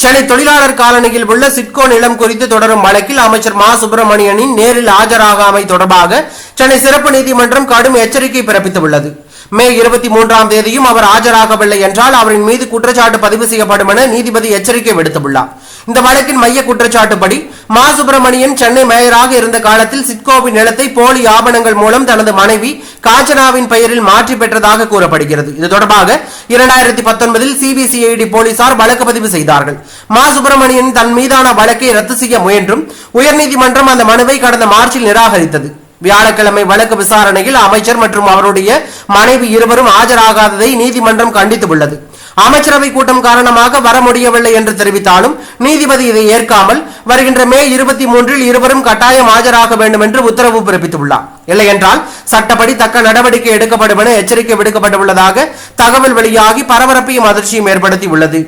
சென்னை தொழிலாளர் காலனியில் உள்ள சிட்கோ நிலம் குறித்து தொடரும் வழக்கில் அமைச்சர் மா. சுப்பிரமணியனின் நேரில் ஆஜராகாமை தொடர்பாக சென்னை சிறப்பு நீதிமன்றம் கடும் எச்சரிக்கை பிறப்பித்துள்ளது. மே இருபத்தி மூன்றாம் தேதியும் அவர் ஆஜராகவில்லை என்றால் அவரின் மீது குற்றச்சாட்டு பதிவு செய்யப்படும் என நீதிபதி எச்சரிக்கை விடுத்துள்ளார். இந்த வழக்கின் மைய குற்றச்சாட்டுப்படி மா சுப்பிரமணியன் சென்னை மேயராக இருந்த காலத்தில் சிட்கோவின் நிலத்தை போலி ஆவணங்கள் மூலம் தனது மனைவி காஞ்சனாவின் பெயரில் மாற்றி பெற்றதாக கூறப்படுகிறது. இது தொடர்பாக இரண்டாயிரத்தி பத்தொன்பதில் சிபிசிஐடி போலீசார் வழக்கு பதிவு செய்தார்கள். மா சுப்பிரமணியன் தன் மீதான வழக்கை ரத்து செய்ய முயன்றும் உயர்நீதிமன்றம் அந்த மனுவை கடந்த மார்ச்சில் நிராகரித்தது. வியாழக்கிழமை வழக்கு விசாரணையில் அமைச்சர் மற்றும் அவருடைய மனைவி இருவரும் ஆஜராகாததை நீதிமன்றம் கண்டித்துள்ளது. அமைச்சரவை கூட்டம் காரணமாக வர முடியவில்லை என்று தெரிவித்தாலும் நீதிபதி இதை ஏற்காமல் வருகின்ற மே இருபத்தி மூன்றில் இருவரும் கட்டாயம் ஆஜராக வேண்டும் என்று உத்தரவு பிறப்பித்துள்ளார். இல்லையென்றால் சட்டப்படி தக்க நடவடிக்கை எடுக்கப்படும் என எச்சரிக்கை விடுக்கப்பட்டுள்ளதாக தகவல் வெளியாகி பரபரப்பையும் அதிர்ச்சியும் ஏற்படுத்தியுள்ளது.